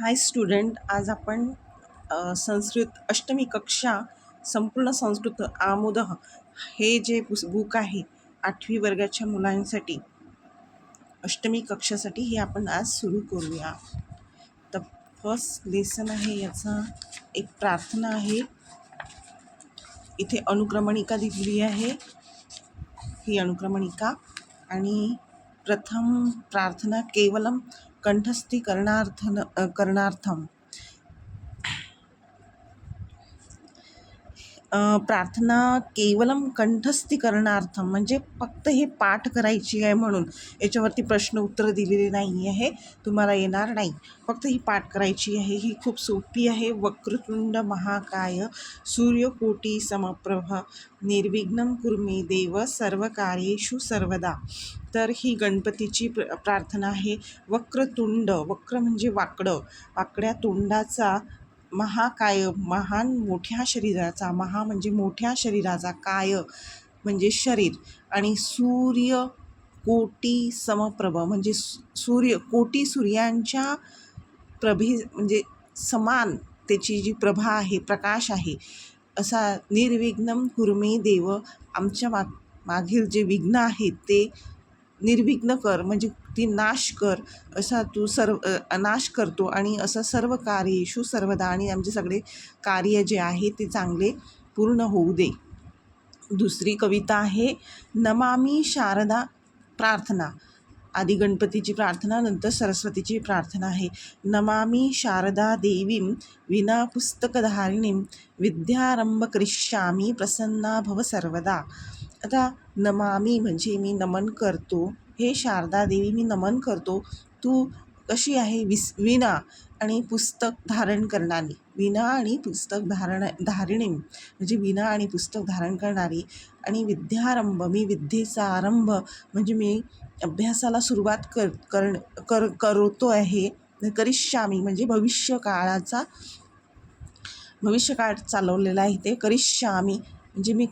हाय student आज आपण संस्कृत अष्टमी कक्षा संपूर्ण संस्कृत आमोद हे. जे पुस बुक आहे आठवी वर्गाच्या मुलांसाठी अष्टमी कक्षासाठी हे आपण आज सुरू करूया. तर फर्स्ट लेसन आहे याचा एक प्रार्थना आहे. इथे अनुक्रमणिका दिलेली आहे. ही अनुक्रमणिका आणि प्रथम प्रार्थना केवलम कण्ठस्थीकरणार्थं करणार्थम प्रार्थना केवलम कंठस्थीकरणार्थम म्हणजे फक्त हे पाठ करायची आहे म्हणून याच्यावरती प्रश्न उत्तर दिलेले नाही आहे तुम्हाला येणार नाही. फक्त ही पाठ करायची आहे ही खूप सोपी आहे. वक्रतुंड महाकाय सूर्यकोटी समप्रभ निर्विघ्न कुर्मे देव सर्व कार्येषु सर्वदा. तर ही गणपतीची प्र प्रार्थना आहे. वक्रतुंड वक्र म्हणजे वाकडं. वाकड्या तोंडाचा महाकाय महान मोठ्या शरीराचा महा म्हणजे मोठ्या शरीराचा काय? म्हणजे शरीर. आणि सूर्य कोटी समप्रभ म्हणजे सूर्य कोटी सूर्यांच्या प्रभे म्हणजे समान त्याची जी प्रभा आहे प्रकाश आहे असा निर्विघ्नम कुर्मे देव आमच्या माग मागील जे विघ्न आहेत ते निर्विघ्न कर म्हणजे ती नाश कर असा तू सर्व नाश करतो आणि असं सर्व कार्येषु सर्वदा आणि आमचे सगळे कार्य जे आहे ते चांगले पूर्ण होऊ दे. दुसरी कविता आहे नमामी शारदा प्रार्थना. आधी गणपतीची प्रार्थना नंतर सरस्वतीची प्रार्थना आहे. नमामी शारदा देवीं विना पुस्तकधारिणीं विद्यारंभ करिष्यामी प्रसन्ना भव सर्वदा. आता नमामी म्हणजे मी नमन करतो. हे शारदा देवी मी नमन करतो. तू कशी आहे? विस विना आणि पुस्तक धारण करणारी. विना आणि पुस्तक धारण धारिणी म्हणजे विना आणि पुस्तक धारण करणारी. आणि विद्यारंभ मी विद्येचा आरंभ म्हणजे मी अभ्यासाला सुरुवात कर करण कर करतो आहे. करिष्यामी म्हणजे भविष्य काळाचा भविष्यकाळ चालवलेला आहे ते करिष्यामी म्हणजे मी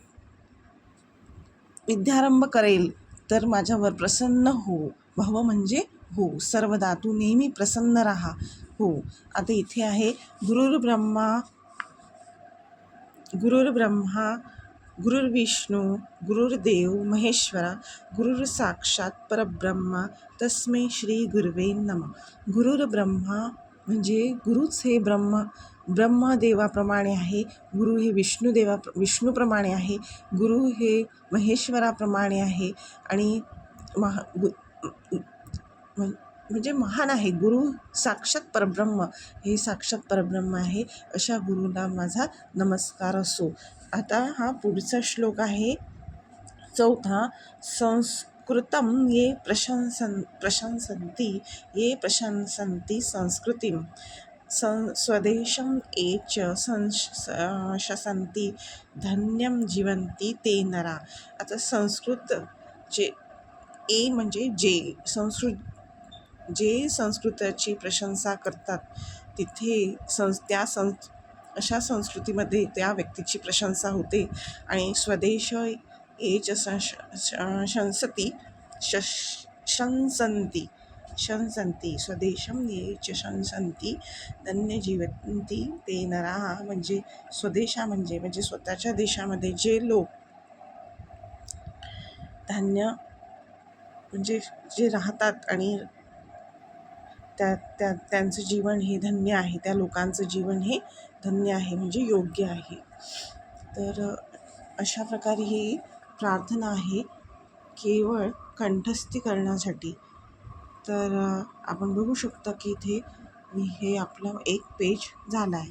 विद्यारंभ करेल तर माझ्यावर प्रसन्न हो. भव म्हणजे हो. सर्वदा तू नेहमी प्रसन्न राहा. हो. आता इथे आहे गुरुर्ब्रह्मा गुरुर्ब्रह्मा गुरुर्विष्णू गुरुर्देव महेश्वरा गुरुर साक्षात परब्रह्मा तस्मै श्री गुरुवे नम. गुरुर्ब्रह्मा म्हणजे गुरुच हे ब्रह्म. ब्रह्मदेवाप्रमाणे आहे गुरु हे विष्णुदेवा विष्णूप्रमाणे आहे गुरु हे महेश्वराप्रमाणे आहे आणि महा गु म्हणजे महान आहे. गुरु साक्षात परब्रह्म हे साक्षात परब्रह्म आहे अशा गुरुला माझा नमस्कार असो. आता हा पुढचा श्लोक आहे. चौथा संस्कृतं ये प्रशंसन प्रशंसंती ये प्रशंसंती संस्कृतिं सं स्वदेशं ये च संशसन्ति धन्यं जीवन्ति ते नरा। आता संस्कृत जे ए म्हणजे जे संस्कृत जे संस्कृताची प्रशंसा करतात तिथे संस् त्या सं अशा संस्कृतीमध्ये त्या व्यक्तीची प्रशंसा होते. आणि स्वदेश एच संश शंसती शश शंसंती स्वदेशम स्वदेशं ये च धन्य जीवंती ते नरा म्हणजे स्वदेशा म्हणजे म्हणजे स्वतःच्या देशामध्ये जे लोक धान्य म्हणजे जे राहतात आणि त्या त्या त्यांचं जीवन हे धन्य आहे त्या लोकांचं जीवन हे धन्य आहे म्हणजे योग्य आहे. तर अशा प्रकारे ही प्रार्थना आहे केवळ कंठस्थी करण्यासाठी तर आपण बघू शकता की इथे हे आपलं एक पेज झालं आहे.